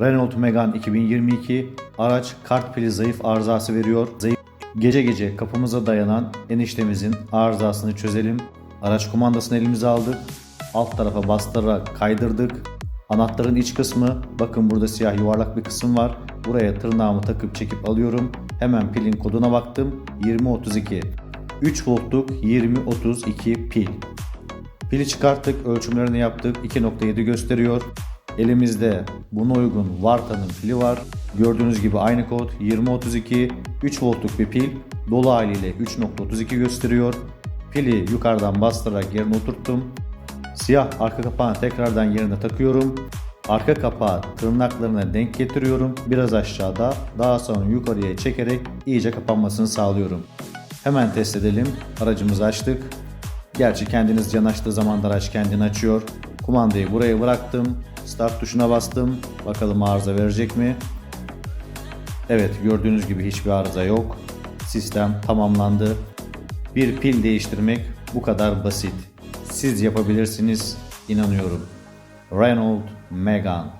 Renault Megane 2022 araç kart pili zayıf arızası veriyor. Zayıf Gece gece kapımıza dayanan eniştemizin arızasını çözelim. Araç kumandasını elimize aldık. Alt tarafa bastırarak kaydırdık. Anahtarın iç kısmı bakın burada siyah yuvarlak bir kısım var. Buraya tırnağımı takıp çekip alıyorum. Hemen pilin koduna baktım. 2032. 3 voltluk 2032 pil. Pili çıkarttık, ölçümlerini yaptık. 2.7 gösteriyor. Elimizde buna uygun Varta'nın pili var. Gördüğünüz gibi aynı kod 2032 3 voltluk bir pil. Dolu haliyle 3.32 gösteriyor. Pili yukarıdan bastırarak yerine oturttum. Siyah arka kapağını tekrardan yerine takıyorum. Arka kapağı tırnaklarına denk getiriyorum. Biraz aşağıda daha sonra yukarıya çekerek iyice kapanmasını sağlıyorum. Hemen test edelim. Aracımızı açtık. Gerçi kendiniz yanaştığı zaman da araç kendini açıyor. Kumandayı buraya bıraktım. Start tuşuna bastım. Bakalım arıza verecek mi? Evet gördüğünüz gibi hiçbir arıza yok. Sistem tamamlandı. Bir pil değiştirmek bu kadar basit. Siz yapabilirsiniz inanıyorum. Renault Megane